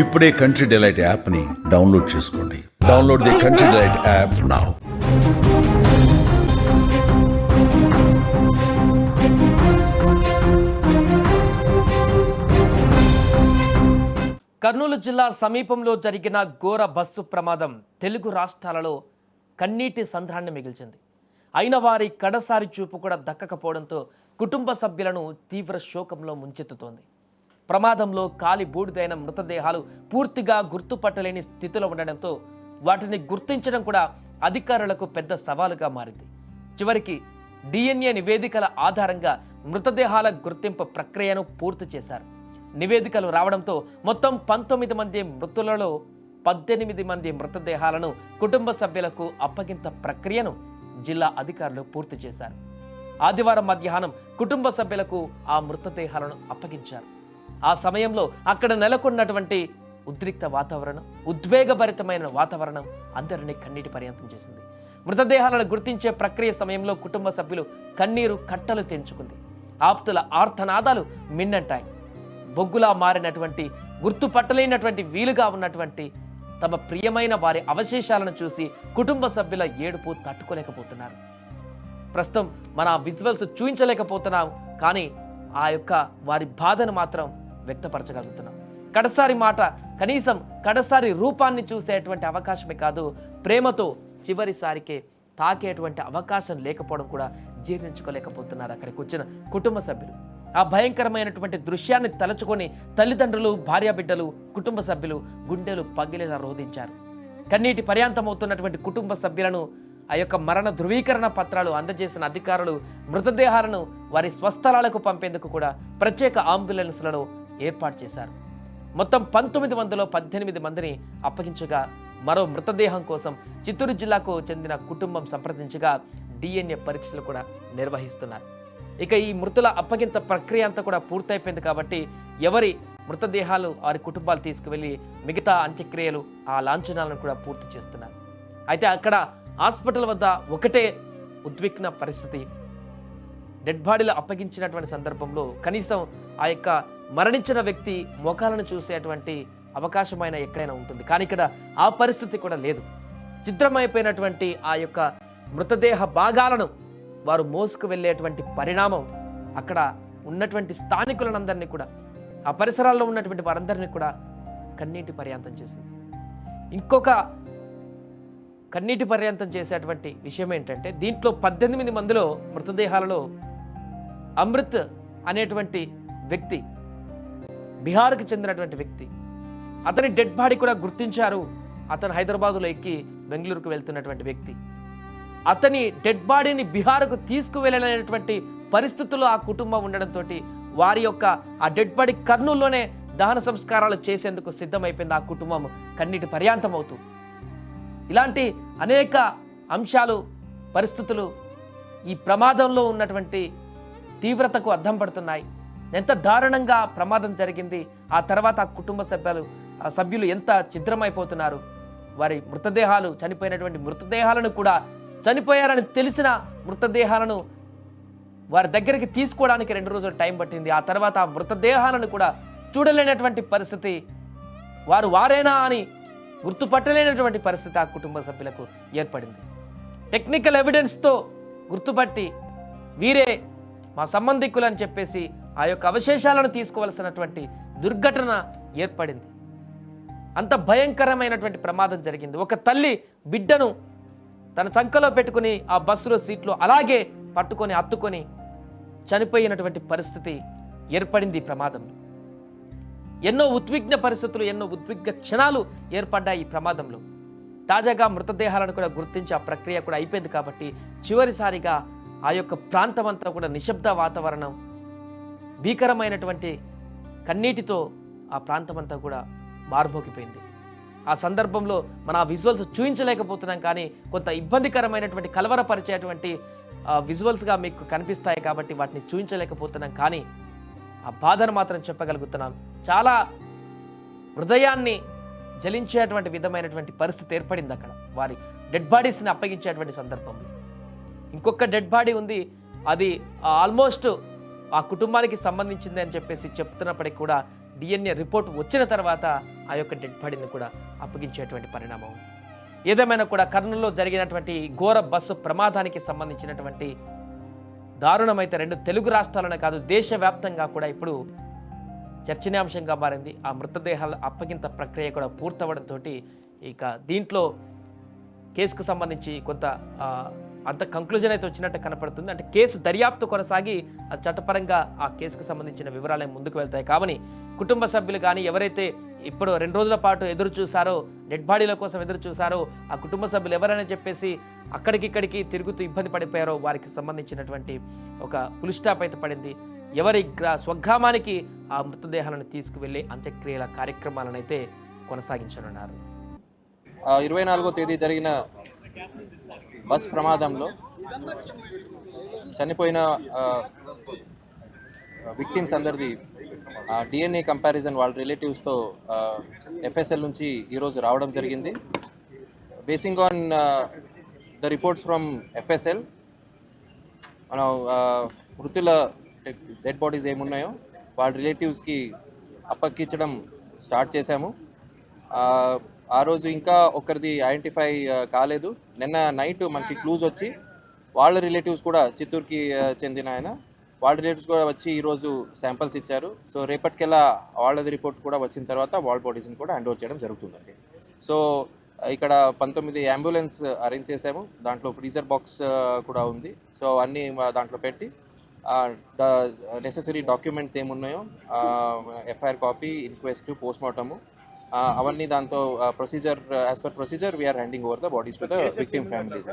ఇప్పుడే country delight యాప్ని download చేసుకోండి. Download the country delight app now Kurnool జిల్లా సమీపంలో జరిగిన ఘోర బస్సు ప్రమాదం తెలుగు రాష్ట్రాలలో కన్నీటి సంద్రాన్ని మిగిల్చింది. అయిన వారి కడసారి చూపు కూడా దక్కకపోవడంతో కుటుంబ సభ్యులను తీవ్ర శోకంలో ముంచెత్తుతోంది. ప్రమాదంలో కాలి బూడిదైన మృతదేహాలు పూర్తిగా గుర్తుపట్టలేని స్థితిలో ఉండడంతో వాటిని గుర్తించడం కూడా అధికారులకు పెద్ద సవాలుగా మారింది. చివరికి డిఎన్ఏ నివేదికల ఆధారంగా మృతదేహాల గుర్తింపు ప్రక్రియను పూర్తి చేశారు. నివేదికలు రావడంతో మొత్తం పంతొమ్మిది మంది మృతులలో పద్దెనిమిది మంది మృతదేహాలను కుటుంబ సభ్యులకు అప్పగింత ప్రక్రియను జిల్లా అధికారులు పూర్తి చేశారు. ఆదివారం మధ్యాహ్నం కుటుంబ సభ్యులకు ఆ మృతదేహాలను అప్పగించారు. ఆ సమయంలో అక్కడ నెలకొన్నటువంటి ఉద్రిక్త వాతావరణం ఉద్వేగభరితమైన వాతావరణం అందరినీ కన్నీటి పర్యంతం చేసింది. మృతదేహాలను గుర్తించే ప్రక్రియ సమయంలో కుటుంబ సభ్యులు కన్నీరు కట్టలు తెంచుకుంది. ఆప్తుల ఆర్తనాదాలు మిన్నంటాయి. బొగ్గులా మారినటువంటి గుర్తుపట్టలేనటువంటి వీలుగా ఉన్నటువంటి తమ ప్రియమైన వారి అవశేషాలను చూసి కుటుంబ సభ్యుల ఏడుపు తట్టుకోలేకపోతున్నారు. ప్రస్తుతం మన విజువల్స్ చూపించలేకపోతున్నాం కానీ ఆ యొక్క వారి బాధను మాత్రం వ్యక్తపరచగలుగుతున్నాం. కడసారి మాట కనీసం కడసారి రూపాన్ని చూసేటువంటి అవకాశమే కాదు ప్రేమతో చివరిసారికే తాకేటువంటి అవకాశం లేకపోవడం కూడా జీర్ణించుకోలేకపోతున్నారు అక్కడికి వచ్చిన కుటుంబ సభ్యులు. ఆ భయంకరమైనటువంటి దృశ్యాన్ని తలుచుకొని తల్లిదండ్రులు భార్యాబిడ్డలు కుటుంబ సభ్యులు గుండెలు పగిలేలా రోధించారు. కన్నీటి పర్యాంతమవుతున్నటువంటి కుటుంబ సభ్యులను ఆ యొక్క మరణ ధృవీకరణ పత్రాలు అందజేసిన అధికారులు మృతదేహాలను వారి స్వస్థలాలకు పంపేందుకు కూడా ప్రత్యేక అంబులెన్స్లలో ఏర్పాటు చేశారు. మొత్తం పంతొమ్మిది వందల పద్దెనిమిది మందిని అప్పగించగా మరో మృతదేహం కోసం చిత్తూరు జిల్లాకు చెందిన కుటుంబం సంప్రదించగా డిఎన్ఏ పరీక్షలు కూడా నిర్వహిస్తున్నారు. ఇక ఈ మృతుల అప్పగింత ప్రక్రియ అంతా కూడా పూర్తయిపోయింది కాబట్టి ఎవరి మృతదేహాలు వారి కుటుంబాలు తీసుకువెళ్ళి మిగతా అంత్యక్రియలు ఆ లాంఛనాలను కూడా పూర్తి చేస్తున్నారు. అయితే అక్కడ హాస్పిటల్ వద్ద ఒకటే ఉద్విగ్న పరిస్థితి. డెడ్ బాడీలు అప్పగించినటువంటి సందర్భంలో కనీసం ఆ యొక్క మరణించిన వ్యక్తి ముఖాలను చూసేటువంటి అవకాశమైన ఎక్కడైనా ఉంటుంది. కానీ ఇక్కడ ఆ పరిస్థితి కూడా లేదు. చిత్రమైపోయినటువంటి ఆ యొక్క మృతదేహ భాగాలను వారు మోసుకు వెళ్ళేటువంటి పరిణామం అక్కడ ఉన్నటువంటి స్థానికులందరినీ కూడా ఆ పరిసరాల్లో ఉన్నటువంటి వారందరినీ కూడా కన్నీటి పర్యాంతం చేసింది. ఇంకొక కన్నీటి పర్యంతం చేసేటువంటి విషయం ఏంటంటే దీంట్లో పద్దెనిమిది మందిలో మృతదేహాలలో అమృత్ అనేటువంటి వ్యక్తి బీహార్కి చెందినటువంటి వ్యక్తి. అతని డెడ్ బాడీ కూడా గుర్తించారు. అతను హైదరాబాదులో ఎక్కి బెంగళూరుకు వెళ్తున్నటువంటి వ్యక్తి. అతని డెడ్ బాడీని బీహార్కు తీసుకువెళ్ళలేనటువంటి పరిస్థితుల్లో ఆ కుటుంబం ఉండడంతో వారి యొక్క ఆ డెడ్ బాడీ కర్నూలులోనే దహన సంస్కారాలు చేసేందుకు సిద్ధమైపోయింది ఆ కుటుంబం కన్నీటి పర్యాంతం అవుతూ ఇలాంటి అనేక అంశాలు పరిస్థితులు ఈ ప్రమాదంలో ఉన్నటువంటి తీవ్రతకు అద్దం పడుతున్నాయి. ఎంత దారుణంగా ప్రమాదం జరిగింది ఆ తర్వాత ఆ కుటుంబ సభ్యులు ఆ సభ్యులు ఎంత ఛిద్రమైపోతున్నారు. వారి మృతదేహాలు చనిపోయినటువంటి మృతదేహాలను కూడా చనిపోయారని తెలిసిన మృతదేహాలను వారి దగ్గరికి తీసుకోవడానికి రెండు రోజులు టైం పట్టింది. ఆ తర్వాత ఆ మృతదేహాలను కూడా చూడలేనటువంటి పరిస్థితి వారు వారేనా అని గుర్తుపట్టలేనటువంటి పరిస్థితి ఆ కుటుంబ సభ్యులకు ఏర్పడింది. టెక్నికల్ ఎవిడెన్స్తో గుర్తుపట్టి వీరే మా సంబంధికులు అని చెప్పేసి ఆ యొక్క అవశేషాలను తీసుకోవలసినటువంటి దుర్ఘటన ఏర్పడింది. అంత భయంకరమైనటువంటి ప్రమాదం జరిగింది. ఒక తల్లి బిడ్డను తన చంకలో పెట్టుకుని ఆ బస్సులో సీట్లో అలాగే పట్టుకొని అత్తుకొని చనిపోయినటువంటి పరిస్థితి ఏర్పడింది ఈ ప్రమాదంలో. ఎన్నో ఉద్విగ్న పరిస్థితులు ఎన్నో ఉద్విగ్న క్షణాలు ఏర్పడ్డాయి ఈ ప్రమాదంలో. తాజాగా మృతదేహాలను కూడా గుర్తించి ఆ ప్రక్రియ కూడా అయిపోయింది కాబట్టి చివరిసారిగా ఆ యొక్క ప్రాంతం అంతా కూడా నిశ్శబ్ద వాతావరణం భీకరమైనటువంటి కన్నీటితో ఆ ప్రాంతమంతా కూడా మార్మోగిపోయింది. ఆ సందర్భంలో మన ఆ విజువల్స్ చూపించలేకపోతున్నాం కానీ కొంత ఇబ్బందికరమైనటువంటి కలవరపరిచేటువంటి విజువల్స్గా మీకు కనిపిస్తాయి కాబట్టి వాటిని చూపించలేకపోతున్నాం కానీ ఆ బాధను మాత్రం చెప్పగలుగుతున్నాం. చాలా హృదయాన్ని జలించేటువంటి విధమైనటువంటి పరిస్థితి ఏర్పడింది అక్కడ. వారి డెడ్ బాడీస్ని అప్పగించేటువంటి సందర్భంలో. ఇంకొక డెడ్ బాడీ ఉంది. అది ఆల్మోస్ట్ ఆ కుటుంబానికి సంబంధించింది అని చెప్పేసి చెప్తున్నప్పటికీ కూడా డిఎన్ఏ రిపోర్ట్ వచ్చిన తర్వాత ఆ యొక్క డెడ్ బాడీని కూడా అప్పగించేటువంటి పరిణామం. ఏదేమైనా కూడా కర్నూలులో జరిగినటువంటి ఘోర బస్సు ప్రమాదానికి సంబంధించినటువంటి దారుణమైతే రెండు తెలుగు రాష్ట్రాలనే కాదు దేశవ్యాప్తంగా కూడా ఇప్పుడు చర్చనీయాంశంగా మారింది. ఆ మృతదేహాల అప్పగింత ప్రక్రియ కూడా పూర్తవడంతో ఇక దీంట్లో కేసుకు సంబంధించి కొంత అంత కంక్లూజన్ అయితే వచ్చినట్టు కనపడుతుంది. అంటే కేసు దర్యాప్తు కొనసాగి అది చట్టపరంగా ఆ కేసుకు సంబంధించిన వివరాలు ముందుకు వెళ్తాయి. కావని కుటుంబ సభ్యులు కానీ ఎవరైతే ఇప్పుడు రెండు రోజుల పాటు ఎదురు చూసారో డెడ్ బాడీల కోసం ఎదురు చూసారో ఆ కుటుంబ సభ్యులు ఎవరైనా చెప్పేసి అక్కడికిక్కడికి తిరుగుతూ ఇబ్బంది పడిపోయారో వారికి సంబంధించినటువంటి ఒక పులి స్టాప్ అయితే పడింది. ఎవరి గ్రా స్వగ్రామానికి ఆ మృతదేహాలను తీసుకువెళ్ళి అంత్యక్రియల కార్యక్రమాలను అయితే కొనసాగించనున్నారు ఇరవై నాలుగో తేదీ జరిగిన బస్ ప్రమాదంలో చనిపోయిన విక్టిమ్స్ అందరిది డిఎన్ఏ కంపారిజన్ వాళ్ళ రిలేటివ్స్తో ఎఫ్ఎస్ఎల్ నుంచి ఈరోజు రావడం జరిగింది. Basing on the reports from FSL మనం మృతుల డెడ్ బాడీస్ ఏమున్నాయో వాళ్ళ రిలేటివ్స్కి అప్పక్కించడం స్టార్ట్ చేశాము. ఆ, రోజు ఇంకా ఒకరిది ఐడెంటిఫై కాలేదు. నిన్న నైట్ మనకి క్లూజ్ వచ్చి వాళ్ళ రిలేటివ్స్ కూడా చిత్తూరుకి చెందిన ఆయన. వాళ్ళ రిలేటివ్స్ కూడా వచ్చి ఈరోజు శాంపిల్స్ ఇచ్చారు. సో రేపటికెల్లా వాళ్ళది రిపోర్ట్ కూడా వచ్చిన తర్వాత వాళ్ళ బాడీస్ని కూడా హ్యాండ్ ఓవర్ చేయడం జరుగుతుందండి. సో ఇక్కడ పంతొమ్మిది అంబులెన్స్ అరేంజ్ చేసాము దాంట్లో ఫ్రీజర్ బాక్స్ కూడా ఉంది. సో అన్నీ దాంట్లో పెట్టి నెసెసరీ డాక్యుమెంట్స్ ఏమున్నాయో ఎఫ్ఐఆర్ కాపీ ఇన్క్వెస్ట్ పోస్ట్మార్టము అవన్నీ దాంతో procedure as per procedure we're handing over the bodies to the victim families